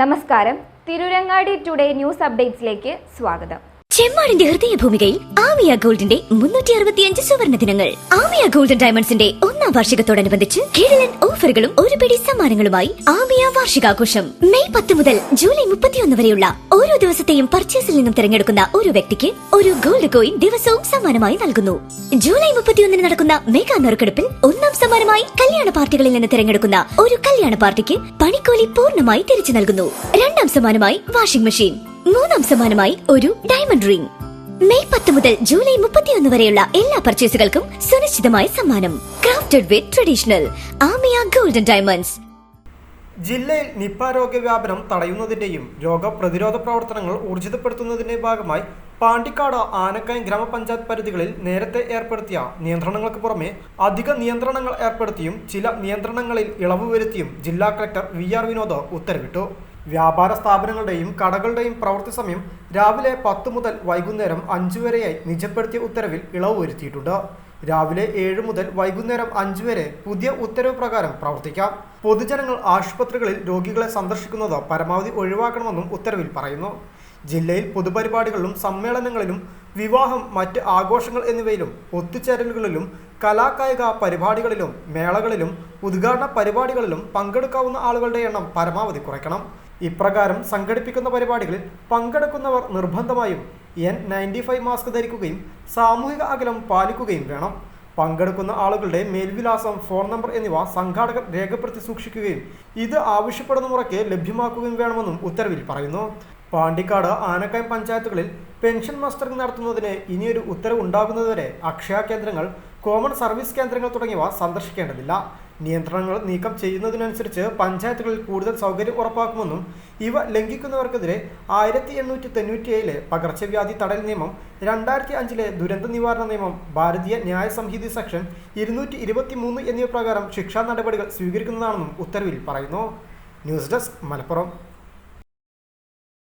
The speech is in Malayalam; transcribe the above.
നമസ്കാരം. തിരുരങ്ങാടി ടുഡേ ന്യൂസ് അപ്ഡേറ്റ്സിലേക്ക് സ്വാഗതം. ചെമ്മാടിന്റെ ഹൃദയഭൂമികയിൽ ആമിയ ഗോൾഡിന്റെ മുന്നൂറ്റി അറുപത്തിയഞ്ച് സുവർണ ദിനങ്ങൾ. ആമിയ ഗോൾഡൻ ഡയമണ്ട്സിന്റെ ഒന്നാം വാർഷികത്തോടനുബന്ധിച്ച് കിഴലൻ ഓഫറുകളും ഒരു പിടി സമ്മാനങ്ങളുമായി ആമിയ വാർഷികാഘോഷം. മെയ് പത്ത് മുതൽ ജൂലൈ മുപ്പത്തിയൊന്ന് വരെയുള്ള ഓരോ ദിവസത്തെയും പർച്ചേസിൽ നിന്നും തിരഞ്ഞെടുക്കുന്ന ഒരു വ്യക്തിക്ക് ഒരു ഗോൾഡ് കോയിൻ ദിവസവും സമ്മാനമായി നൽകുന്നു. ജൂലൈ മുപ്പത്തിയൊന്നിന് നടക്കുന്ന മെഗാ നറുക്കെടുപ്പിൽ ഒന്നാം സമ്മാനമായി കല്യാണ പാർട്ടികളിൽ നിന്ന് തിരഞ്ഞെടുക്കുന്ന ഒരു കല്യാണ പാർട്ടിക്ക് പണിക്കോലി പൂർണമായി തിരിച്ചു നൽകുന്നു. രണ്ടാം സമ്മാനമായി വാഷിംഗ് മെഷീൻ മൂന്നാം സമ്മാനമായി ഒരു ഡയമണ്ട് റിംഗ് മെയ് പത്ത് മുതൽ ജൂലൈ മുപ്പത്തിയൊന്ന് വരെയുള്ള എല്ലാ പർച്ചേസുകൾക്കും സുനിശ്ചിതമായ സമ്മാനം. Crafted with traditional Amiya golden diamonds ജില്ലയിൽ നിപ്പ രോഗവ്യാപനം തടയുന്നതിന്റെയും രോഗപ്രതിരോധ പ്രവർത്തനങ്ങൾ ഊർജിതപ്പെടുത്തുന്നതിന്റെ ഭാഗമായി പാണ്ടിക്കാട് ആനക്കയം ഗ്രാമപഞ്ചായത്ത് പരിധികളിൽ നേരത്തെ ഏർപ്പെടുത്തിയ നിയന്ത്രണങ്ങൾക്ക് പുറമെ അധിക നിയന്ത്രണങ്ങൾ ഏർപ്പെടുത്തിയും ചില നിയന്ത്രണങ്ങളിൽ ഇളവ് വരുത്തിയും ജില്ലാ കളക്ടർ വി ആർ വിനോദ് ഉത്തരവിട്ടു. വ്യാപാര സ്ഥാപനങ്ങളുടെയും കടകളുടെയും പ്രവൃത്തി സമയം രാവിലെ പത്ത് മുതൽ വൈകുന്നേരം അഞ്ചു വരെയായി നിജപ്പെടുത്തിയ ഉത്തരവിൽ ഇളവ് വരുത്തിയിട്ടുണ്ട്. രാവിലെ ഏഴ് മുതൽ വൈകുന്നേരം അഞ്ച് വരെ പുതിയ ഉത്തരവ് പ്രകാരം പ്രവർത്തിക്കാം. പൊതുജനങ്ങൾ ആശുപത്രികളിൽ രോഗികളെ സന്ദർശിക്കുന്നത് പരമാവധി ഒഴിവാക്കണമെന്നും ഉത്തരവിൽ പറയുന്നു. ജില്ലയിൽ പൊതുപരിപാടികളിലും സമ്മേളനങ്ങളിലും വിവാഹം മറ്റ് ആഘോഷങ്ങൾ എന്നിവയിലും ഒത്തുചേരലുകളിലും കലാകായിക പരിപാടികളിലും മേളകളിലും ഉദ്ഘാടന പരിപാടികളിലും പങ്കെടുക്കാവുന്ന ആളുകളുടെ എണ്ണം പരമാവധി കുറയ്ക്കണം. ഇപ്രകാരം സംഘടിപ്പിക്കുന്ന പരിപാടികളിൽ പങ്കെടുക്കുന്നവർ നിർബന്ധമായും എൻ നയന്റി ഫൈവ് മാസ്ക് ധരിക്കുകയും സാമൂഹിക അകലം പാലിക്കുകയും വേണം. പങ്കെടുക്കുന്ന ആളുകളുടെ മേൽവിലാസം ഫോൺ നമ്പർ എന്നിവ സംഘാടകർ രേഖപ്പെടുത്തി സൂക്ഷിക്കുകയും ഇത് ആവശ്യപ്പെടുന്ന മുറയ്ക്ക് ലഭ്യമാക്കുകയും വേണമെന്നും ഉത്തരവിൽ പറയുന്നു. പാണ്ടിക്കാട് ആനക്കയം പഞ്ചായത്തുകളിൽ പെൻഷൻ മസ്റ്ററിംഗ് നടത്തുന്നതിന് ഇനിയൊരു ഉത്തരവ് ഉണ്ടാകുന്നതുവരെ അക്ഷയ കേന്ദ്രങ്ങൾ കോമൺ സർവീസ് കേന്ദ്രങ്ങൾ തുടങ്ങിയവ സന്ദർശിക്കേണ്ടതില്ല. നിയന്ത്രണങ്ങൾ നീക്കം ചെയ്യുന്നതിനനുസരിച്ച് പഞ്ചായത്തുകളിൽ കൂടുതൽ സൗകര്യം ഉറപ്പാക്കുമെന്നും ഇവ ലംഘിക്കുന്നവർക്കെതിരെ ആയിരത്തി എണ്ണൂറ്റി തൊണ്ണൂറ്റിയേഴിലെ പകർച്ചവ്യാധി തടയൽ നിയമം രണ്ടായിരത്തി അഞ്ചിലെ ദുരന്ത നിവാരണ നിയമം ഭാരതീയ ന്യായ സംഹിതി സെക്ഷൻ ഇരുന്നൂറ്റി ഇരുപത്തി മൂന്ന് എന്നിവ പ്രകാരം ശിക്ഷാ നടപടികൾ സ്വീകരിക്കുന്നതാണെന്നും ഉത്തരവിൽ പറയുന്നു. News desk Malappuram.